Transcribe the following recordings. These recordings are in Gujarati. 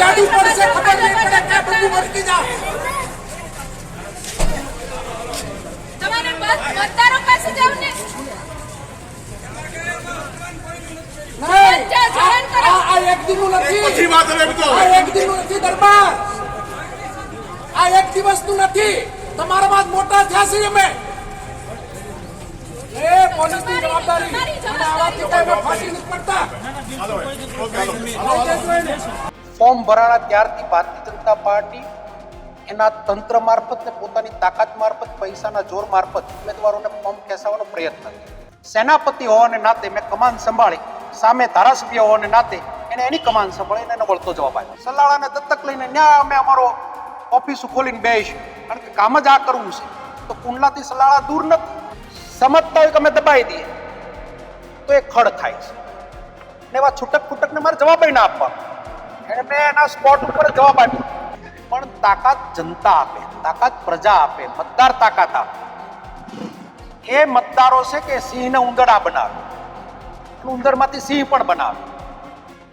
જાદુ પડશે ખબર નહીં પડે કે બધું વર્તી જાય તમારે મત- મતદારો પાસે જાવ ને નહીં જા, જોઈન કરો. આ આ એક દીનું પછી નથી વાત હવે બધો આ એક દીનું નથી દરબાર આ એક દિવસનું નથી તમારામાં જ મોટા થયા છીએ અમે એ પોલીસની જવાબદારી તમારી અને આવાથી કોઈ અમે ફાંસી નથી પડતા ફોર્મ ભરાણા ત્યારથી ભારતીય જનતા પાર્ટી એના તંત્ર મારફત ને પોતાની તાકાત મારફત પૈસાના જોર મારફત ઉમેદવારોને ફોર્મ ખેંચાવવાનો પ્રયત્ન કર્યો સેનાપતિ હોવાને નાતે મેં કમાન સંભાળી સામે ધારાસભ્ય હોવાને નાતે એને એની કમાન સંભાળીને એને વળતો જવાબ આપ્યો. સલાળાને દત્તક લઈને ન્યા અમે અમારો ઓફિસ ખોલીને બેસીશું કારણ કે કામ જ આ કરવું છે. તો કુંડલાથી સલાળા દૂર નથી સમજતા હોય કે અમે દબાઈ દઈએ. તો એ ખડ થાય છે. ને એવા છૂટક ફૂટકને મારે જવાબ ના આપવા એને મેં એના સ્પોટ ઉપર જવાબ આપ્યો. પણ તાકાત જનતા આપે, તાકાત પ્રજા આપે, મતદાર તાકાત આપે. એ મતદારો છે કે સિંહને ઉંદરડા બનાવે. અને ઉંદરમાંથી સિંહ પણ બનાવે.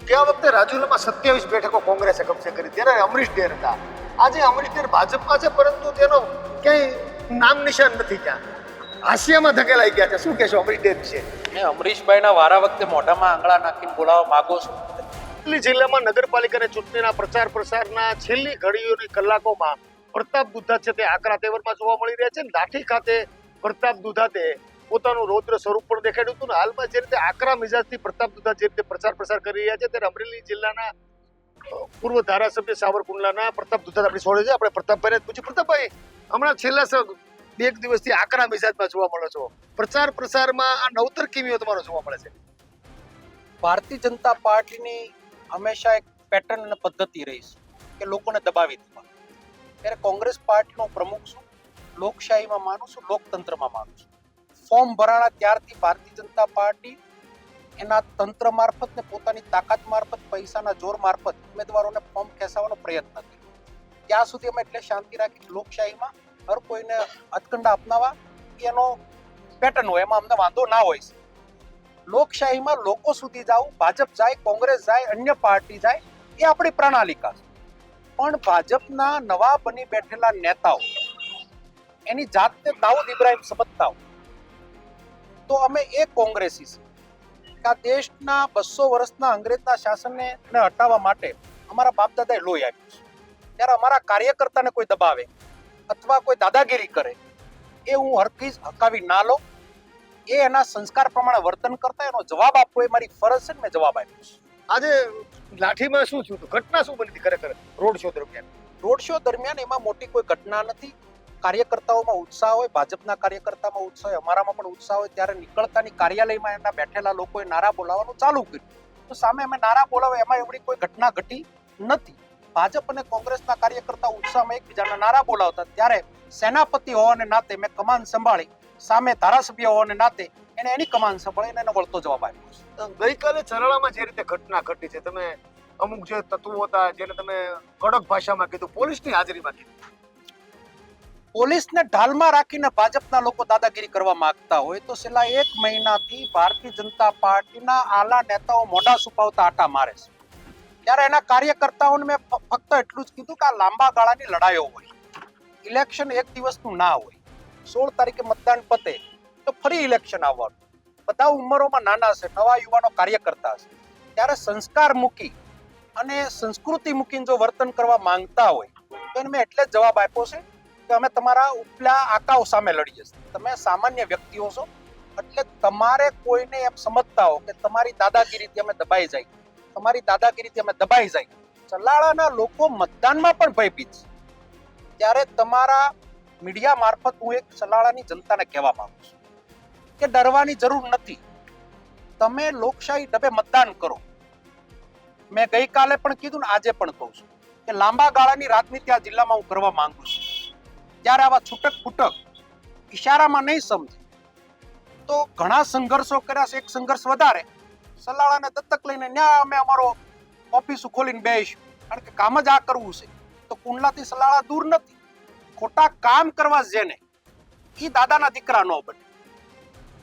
ગયા વખતે રાજુલામાં સત્યાવીસ બેઠકો કોંગ્રેસે કબજે કરી. ત્યારે અમરીશ ડેર હતા. આજે અમરીશ ડેર ભાજપમાં છે પરંતુ તેનો ક્યાંય નામ નિશાન નથી ત્યાં. હાસ્યામાં ધકેલાઈ ગયા છે. શું કહેશો અમરીશ ડેર વિશે? મેં અમરીશભાઈના વારા વખતે મોઢામાં આંગળા નાખીને બોલાવવા માંગો છું. અરવલ્લી જિલ્લામાં નગરપાલિકાની ચૂંટણીના પ્રચાર પ્રસારના છેલ્લી ઘડીઓની કલાકોમાં પ્રતાપ દુધા છે તે આકરા તેવરમાં જોવા મળી રહ્યા છે. લાઠી ખાતે પ્રતાપ દુધાતે પોતાનું રૌદ્ર સ્વરૂપ પણ દેખાડ્યું હતું ને, હાલમાં જે રીતે આકરા મિજાજથી પ્રતાપ દુધા જે રીતે પ્રચાર પ્રસાર કરી રહ્યા છે, ત્યારે અમરેલી જિલ્લાના પૂર્વ ધારાસભ્ય સાવરકુંડલાના પ્રતાપ દુધા આપણી છોડે છે. આપણે પ્રતાપભાઈને પૂછ્યું પ્રતાપભાઈ, હમણાં છેલ્લા બે એક દિવસથી આકરા મિજાજમાં જોવા મળે છો. પ્રચાર પ્રસારમાં આ નવતર કિમીઓ તમારો જોવા મળે છે? ભારતીય જનતા પાર્ટીની હંમેશા એક પેટર્ન અને પદ્ધતિ રહી છે કે લોકોને દબાવી દેવા. ત્યારે કોંગ્રેસ પાર્ટીનો પ્રમુખ છું, લોકશાહીમાં માનું છું, લોકતંત્રમાં માનું છું. ફોર્મ ભરાણા ત્યારથી ભારતીય જનતા પાર્ટી એના તંત્ર મારફત ને પોતાની તાકાત મારફત, પૈસાના જોર મારફત ઉમેદવારોને ફોર્મ ખેંચાવવાનો પ્રયત્ન કર્યો. ત્યાં સુધી અમે એટલે શાંતિ રાખી લોકશાહીમાં હર કોઈને અતકંડા અપનાવવા એનો પેટર્ન હોય, એમાં અમને વાંધો ના હોય લોકશાહીમાં લોકો સુધી જવું, ભાજપ જાય, કોંગ્રેસ જાય, અન્ય પાર્ટી જાય, એ આપણી પ્રણાલિકા છે. પણ ભાજપના નવા બની બેઠેલા નેતાઓ, એની જાતને દાઉદ ઇબ્રાહિમ સમજતા હોય. તો અમે એ કોંગ્રેસી છે આ દેશના બસો વર્ષના અંગ્રેજના શાસનને હટાવવા માટે અમારા બાપ દાદાએ લોહી આપ્યું છે. ત્યારે અમારા કાર્યકર્તાને કોઈ દબાવે અથવા કોઈ દાદાગીરી કરે એ હું હરકીજ હકાવી ના લઉં. એ એના સંસ્કાર પ્રમાણે વર્તન કરતા એનો જવાબ આપવો એ મારી ફરજ છે ને મેં જવાબ આપ્યો છે. આજે લાઠીમાં શું થયું હતું? ઘટના શું બની હતી ખરેખર? રોડ શો દરમિયાન. રોડ શો દરમિયાન એમાં મોટી કોઈ ઘટના નથી. કાર્યકર્તાઓમાં ઉત્સાહ હોય, ભાજપના કાર્યકર્તામાં ઉત્સાહ હોય, અમારામાં પણ ઉત્સાહ હોય, ત્યારે નીકળતાની કાર્યાલયમાં એના બેઠેલા લોકોએ નારા બોલાવવાનું ચાલુ કર્યું. તો સામે અમે નારા બોલાવે એમાં એવડી કોઈ ઘટના ઘટી નથી. ભાજપ અને કોંગ્રેસના કાર્યકર્તા ઉત્સાહમાં એકબીજાના નારા બોલાવતા, ત્યારે સેનાપતિ હોવાને નાતે મેં કમાન સંભાળી, સામે ધારાસભ્ય હોવાને નાતે એને એની કમાન સંભાળીને એને વળતો જવાબ આપ્યો ગઈકાલે ચરાળામાં જે રીતે ઘટના ઘટી છે, તમે અમુક જે તત્વો હતા, જેને તમે કડક ભાષામાં કીધું, પોલીસની હાજરીમાં કીધું. પોલીસને ઢાલમાં રાખીને ભાજપના લોકો દાદાગીરી કરવા માંગતા હોય તો છેલ્લા એક મહિનાથી ભારતીય જનતા પાર્ટીના આલા નેતાઓ મોઢા છુપાવતા આટા મારે છે. ત્યારે એના કાર્યકર્તાઓને મેં ફક્ત એટલું જ કીધું કે આ લાંબા ગાળાની લડાઈઓ હોય. ઇલેક્શન એક દિવસનું ના હોય. સોળ તારીખે મતદાન પતે તો ફરી ઇલેક્શન આવવાનું. બધા ઉંમરોમાં નાના છે, નવા યુવાનો કાર્યકર્તા છે. ત્યારે સંસ્કાર મૂકી અને સંસ્કૃતિ મૂકીને જો વર્તન કરવા માંગતા હોય તો એને મેં એટલે જ જવાબ આપ્યો છે કે અમે તમારા ઉપલા આકાઓ સામે લડીએ છીએ. તમે સામાન્ય વ્યક્તિઓ છો, એટલે તમારે કોઈને એમ સમજતા હો કે તમારી દાદાગીરીથી અમે દબાઈ જાય. તમારી દાદાગીરીથી અમે દબાઈ જાય. ચલાળાના લોકો મતદાનમાં પણ ભયભીત છે. ત્યારે તમારા મીડિયા મારફત હું એક ચલાળાની જનતાને કહેવા માંગુ છું કે ડરવાની જરૂર નથી. તમે લોકશાહી ડબે મતદાન કરો. મેં ગઈકાલે પણ કીધું ને આજે પણ કહું છું કે લાંબા ગાળાની રાજનીતિ આ જિલ્લામાં હું કરવા માંગુ છું. ત્યારે આવા છૂટક ફૂટક ઈશારામાં નહીં સમજે. તો ઘણા સંઘર્ષો કર્યા છે, એક સંઘર્ષ વધારે. સલાળાને દત્તક લઈને ન્યા અમે અમારો ઓફિસ ખોલીને બેસીશું કારણ કે કામ જ આ કરવું છે. તો કુંડલાથી સલાળા દૂર નથી. ખોટા કામ કરવા જેને એ દાદાના દીકરા ન બને.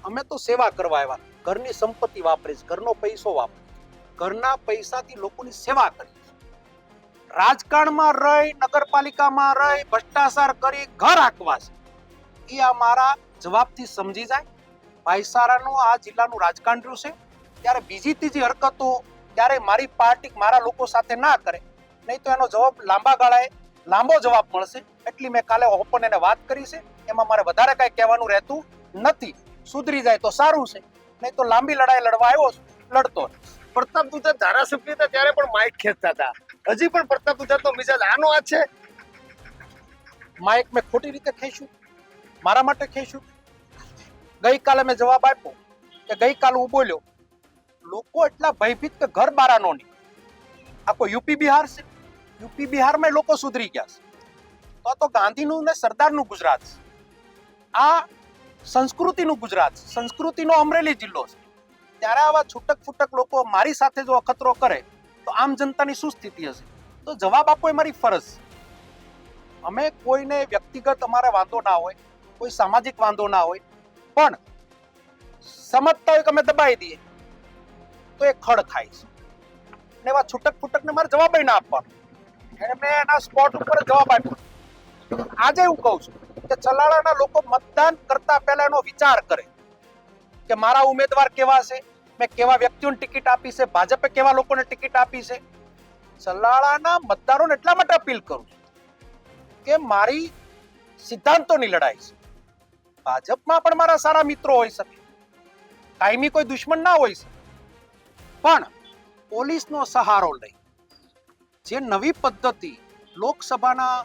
અમે તો સેવા કરવા આવ્યા. ઘરની સંપત્તિ વાપરીશ, ઘરનો પૈસો વાપરીશ. ઘરના પૈસાથી લોકોની સેવા કરીશ. રાજકારણમાં રહી, નગરપાલિકામાં રહી, ભ્રષ્ટાચાર કરી ઘર આંકવા છે. એ આ મારા જવાબથી સમજી જાય. ભાઈસારાનું આ જિલ્લાનું રાજકારણ રહ્યું છે. ત્યારે બીજી ત્રીજી હરકતો ત્યારે મારી પાર્ટી મારા લોકો સાથે ના કરે. નહીં તો એનો જવાબ લાંબા ગાળાએ લાંબો જવાબ મળશે. એટલી મેં કાલે ઓપન એને વાત કરી છે. એમાં મારે વધારે કાંઈ કહેવાનું રહેતું નથી. સુધરી જાય તો સારું છે. નહીં તો લાંબી લડાઈ લડવા આવ્યો લડતો. પ્રતાપ દુધા ધારાસભ્ય હતા ત્યારે પણ માઇક ખેંચતા હતા. હજી પણ પ્રતાપ ગુજરાતનો મિજાજ આનો આ છે? માઇક મેં ખોટી રીતે ખેંચ્યું. મારા માટે ખેંચ્યું. ગઈકાલે મેં જવાબ આપ્યો કે ગઈકાલે હું બોલ્યો, લોકો એટલા ભયભીત કે ઘર બારાનો નહીં. આખો યુપી બિહાર છે? યુપી બિહારમાં લોકો સુધરી ગયા છે. તો તો ગાંધીનું ને સરદારનું ગુજરાત છે. આ સંસ્કૃતિનું ગુજરાત સંસ્કૃતિનો અમરેલી જિલ્લો છે. ત્યારે આવા છૂટક ફૂટક લોકો મારી સાથે જો અખતરો કરે તો આમ જનતાની શું સ્થિતિ હશે? તો જવાબ આપવો એ મારી ફરજ અમે કોઈને વ્યક્તિગત અમારે વાંધો ના હોય, કોઈ સામાજિક વાંધો ના હોય, પણ સમજતા હોય કે અમે દબાઈ દઈએ, તો એ ખડ ખાય છે. ને એવા છૂટક ફૂટકને મારે જવાબ ના આપવાનો. એને મેં એના સ્પોટ ઉપર જવાબ આપ્યો. આજે હું કહું છું કે ચલાળાના લોકો મતદાન કરતા પહેલા એનો વિચાર કરે કે મારા ઉમેદવાર કેવા છે મેં કેવા વ્યક્તિઓને ટિકિટ આપી છે? ભાજપે કેવા લોકોને ટિકિટ આપી છે? સલાળાના મતદારોને એટલા માટે અપીલ કરું કે મારી સિદ્ધાંતોની લડાઈ છે. ભાજપમાં પણ મારા સારા મિત્રો હોઈ શકે. કાયમી કોઈ દુશ્મન ના હોઈ શકે. પણ પોલીસનો સહારો લઈ, જે નવી પદ્ધતિ લોકસભાના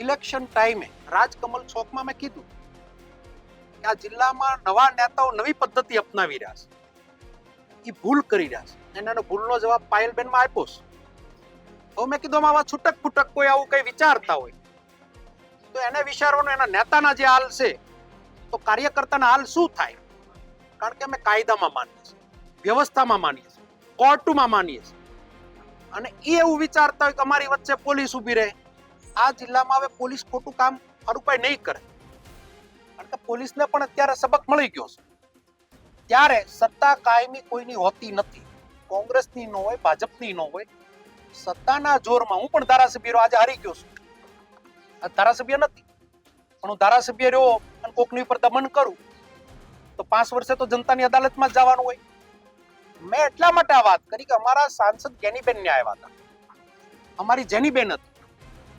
ઇલેક્શન ટાઈમે રાજકમલ ચોકમાં મેં કીધું કે આ જિલ્લામાં નવા નેતાઓ નવી પદ્ધતિ અપનાવી રહ્યા છે. એ ભૂલ કરી રહ્યા છે. અને એનો ભૂલનો જવાબ પાયલબેનમાં આપ્યો છે. હવે મેં કીધું આવા છૂટક ફૂટક કોઈ આવું કંઈ વિચારતા હોય. તો એને વિચારવાનું એના નેતાના જે હાલ છે, તો કાર્યકર્તાના હાલ શું થાય? કારણ કે અમે કાયદામાં માનીએ છીએ, વ્યવસ્થામાં માનીએ છીએ, કોર્ટમાં માનીએ છીએ. અને એ એવું વિચારતા હોય કે અમારી વચ્ચે પોલીસ ઊભી રહે. આ જિલ્લામાં હવે પોલીસ ખોટું કામ હરુપાઈ નહીં કરે. કારણ કે પોલીસને પણ અત્યારે સબક મળી ગયો છે. ત્યારે સત્તા કાયમી કોઈની હોતી નથી. કોંગ્રેસની ન હોય, ભાજપની ન હોય. સત્તાના જોરમાં હું પણ ધારાસભ્ય આજે હારી ગયો છું. આ ધારાસભ્ય નથી. પણ હું ધારાસભ્ય રહ્યો અને કોકની ઉપર દમન કરું, તો પાંચ વર્ષે તો જનતાની અદાલતમાં જ જવાનું હોય. મેં એટલા માટે આ વાત કરી કે અમારા સાંસદ જેનીબેન ને આવ્યા હતા. અમારી જેનીબેન હતી.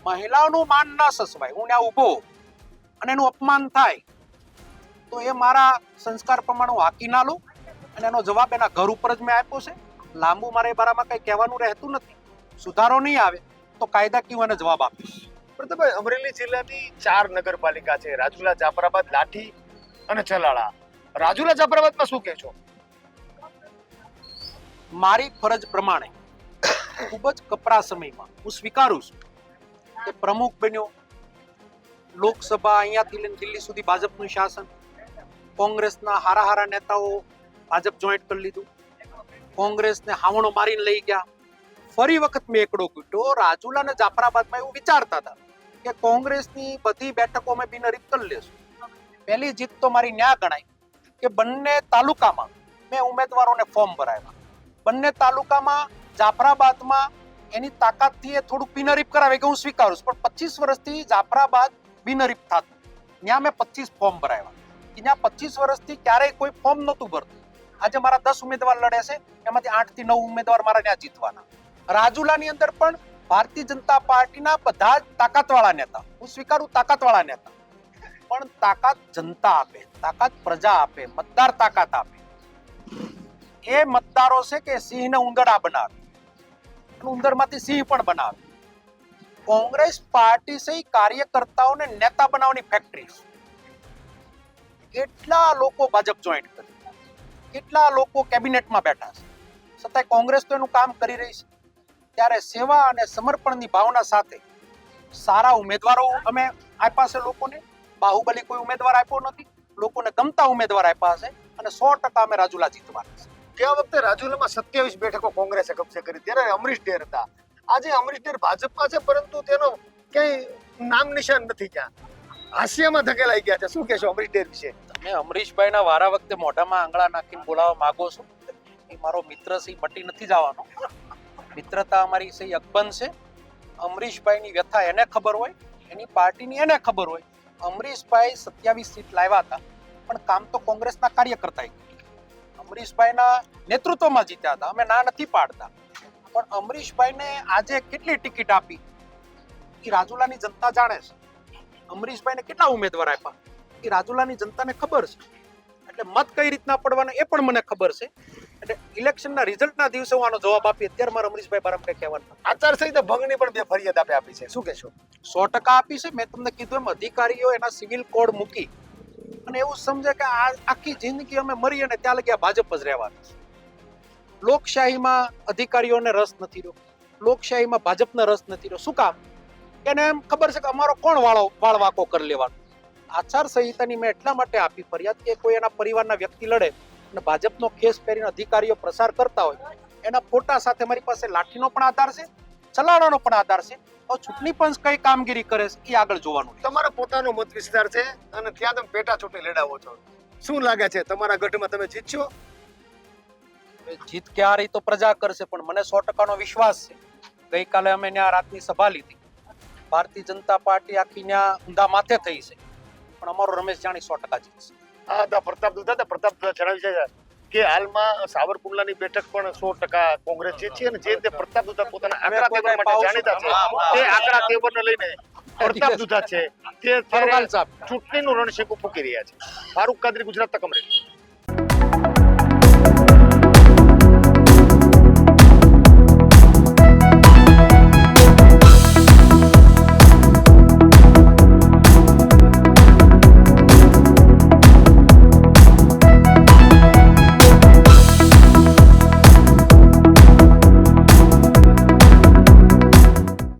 મહિલાઓનું માન ન સસવાય. હું ત્યાં ઊભો. અને એનું અપમાન થાય તો એ મારા સંસ્કાર પ્રમાણે હું હાકી ના લઉં અને એનો જવાબ એના ઘર ઉપર જ મેં આપ્યો છે. લાંબુ મારે એ બારામાં કંઈ કહેવાનું રહેતું નથી. સુધારો નહીં આવે તો કાયદાકીય એને જવાબ આપીશ? પ્રતાપભાઈ અમરેલી જિલ્લાની ચાર નગરપાલિકા છે. રાજુલા જાફરાબાદ લાઠી અને ચલાળા રાજુલા જાફરાબાદમાં શું કહેશો મારી ફરજ પ્રમાણે ખૂબ જ કપરા સમયમાં હું સ્વીકારું છું કે પ્રમુખ બન્યો લોકસભા અહીંયાથી લઈને દિલ્હી સુધી ભાજપનું શાસન, કોંગ્રેસના હારા હારા નેતાઓ ભાજપ જોઈન્ટ કરી લીધું. કોંગ્રેસને હાવણો મારીને લઈ ગયા. ફરી વખત મેં એકડો કૂટ્યો રાજુલા અને જાફરાબાદમાં એવું વિચારતા હતા કે કોંગ્રેસની બધી બેઠકો અમે બિનહરીફ કરી લેશું. પહેલી જીત તો મારી ન્યા ગણાય કે બંને તાલુકામાં મેં ઉમેદવારોને ફોર્મ ભરાવ્યા. બંને તાલુકામાં જાફરાબાદમાં એની તાકાતથી એ થોડુંક બિનહરીફ કરાવે કે હું સ્વીકારું છું. પણ પચીસ વર્ષથી જાફરાબાદ બિનહરીફ થતું. ત્યાં મેં પચીસ ફોર્મ ભરાવ્યા ત્યાં પચીસ વર્ષથી ક્યારેય કોઈ ફોર્મ નહોતું ભરતું. આજે મારા દસ ઉમેદવાર લડે છે, એમાંથી આઠથી નવ ઉમેદવાર મારા ત્યાં જીતવાના. રાજુલાની અંદર પણ ભારતીય જનતા પાર્ટીના બધા જ તાકાતવાળા નેતા. હું સ્વીકારું તાકાતવાળા નેતા. પણ તાકાત જનતા આપે, તાકાત પ્રજા આપે, મતદાર તાકાત આપે. એ મતદારો છે કે સિંહને ઉંદરડા બનાવે. ઉંદરમાંથી સિંહ પણ બનાવે. કોંગ્રેસ પાર્ટી સહી કાર્યકર્તાઓને નેતા બનાવવાની ફેક્ટરી કેટલા લોકો ભાજપ જોઈન્ટ કરી? કેટલા લોકો કેબિનેટમાં બેઠા છે? છતાંય કોંગ્રેસ તો એનું કામ કરી રહી છે. ત્યારે સેવા અને સમર્પણની ભાવના સાથે સારા ઉમેદવારો અમે આપ્યા છે લોકોને. બાહુબલી કોઈ ઉમેદવાર આપ્યો નથી. લોકોને ગમતા ઉમેદવાર આપ્યા છે અને સો ટકા અમે રાજુલા જીતવાના છે. ગયા વખતે રાજુલામાં સત્યાવીસ બેઠકો કોંગ્રેસે કબજે કરી. ત્યારે અમરીશ ડેર હતા. આજે અમરીશનીર ભાજપમાં છે, પરંતુ તેનો ક્યાંય નામ નિશાન નથી ક્યાં. હાસ્યમાં ધકેલાઈ ગયા છે. શું કહેશો અમરીશનીર વિશે? તમે અમરીશભાઈના વારા વખતે મોઢામાં આંગળા નાખીને બોલાવવા માંગો છો? એ મારો મિત્ર સિંહ મટી નથી જવાનો. મિત્રતા અમારી સહી અકબંધ છે. અમરીશભાઈની વ્યથા એને ખબર હોય, એની પાર્ટીની એને ખબર હોય. અમરીશભાઈ સત્યાવીસ સીટ લાવ્યા હતા, પણ કામ તો કોંગ્રેસના કાર્યકર્તાએ અમરીશભાઈના નેતૃત્વમાં જીત્યા હતા. અમે ના નથી પાડતા. પણ અમરીશભાઈને આજે કેટલી ટિકિટ આપી? એ રાજુલાની જનતા જાણે છે. અમરીશભાઈને કેટલા ઉમેદવાર આપ્યા? એ રાજુલાની જનતાને ખબર છે. એટલે મત કઈ રીતના પડવાના એ પણ મને ખબર છે. એટલે ઇલેક્શનના રિઝલ્ટના દિવસે હું આનો જવાબ આપી અત્યારે મારા અમરીશભાઈ બારામ કઈ કહેવાનું. આચારસંહિતા ભંગની પણ બે ફરિયાદ આપે આપી છે. શું કહેશો? સો ટકા આપી છે. મેં તમને કીધું એમ અધિકારીઓ એના સિવિલ કોડ મૂકી. અને એવું સમજે કે આ આખી જિંદગી અમે મરી અને ત્યાં લગી આ ભાજપ જ રહેવાનું છે. લોકશાહીમાં અધિકારીઓને રસ નથી રહ્યો. લોકશાહીમાં ભાજપને રસ નથી રહ્યો. શું કામ? એને એમ ખબર છે કે અમારો કોણ વાળો વાળ વાકો કરી લેવાનો? આચાર સંહિતાની મેં એટલા માટે આપી ફરિયાદ કે કોઈ એના પરિવારના વ્યક્તિ લડે અને ભાજપનો કેસ પહેરીને અધિકારીઓ પ્રસાર કરતા હોય, એના ફોટા સાથે મારી પાસે લાઠીનો પણ આધાર છે, ચલાવવાનો પણ આધાર છે ચૂંટણી પંચ કઈ કામગીરી કરે છે એ આગળ જોવાનું. તમારો પોતાનો મત વિસ્તાર છે અને ત્યાં તમે પેટા ચૂંટણી લડાવો છો. શું લાગે છે? તમારા ગઢમાં તમે જીતશો? જીત કે હાર તો પ્રજા કરશે પણ મને સો ટકાનો વિશ્વાસ છે. ગઈકાલે અમે ત્યાં રાતની સભા લીધી. ભારતીય જનતા પાર્ટી આખી ત્યાં ઊંધા માથે થઈ છે. પણ અમારો રમેશ જાણી સો ટકા જીતશે. હા હતા પ્રતાપ દુધા હતા પ્રતાપ જણાવી છે કે હાલમાં સાવરકુંડલાની બેઠક પણ સો ટકા કોંગ્રેસ જીતશે અને જે રીતે પ્રતાપ દુધા પોતાના આંકડા તેવર માટે જાણીતા છે તે આંકડા તેવરને લઈને પ્રતાપ દુધા છે તે ફરવાલ સાહેબ. ચૂંટણીનું રણશેકું ફૂકી રહ્યા છે. ફારૂક કાદરી ગુજરાત તક અમરેલી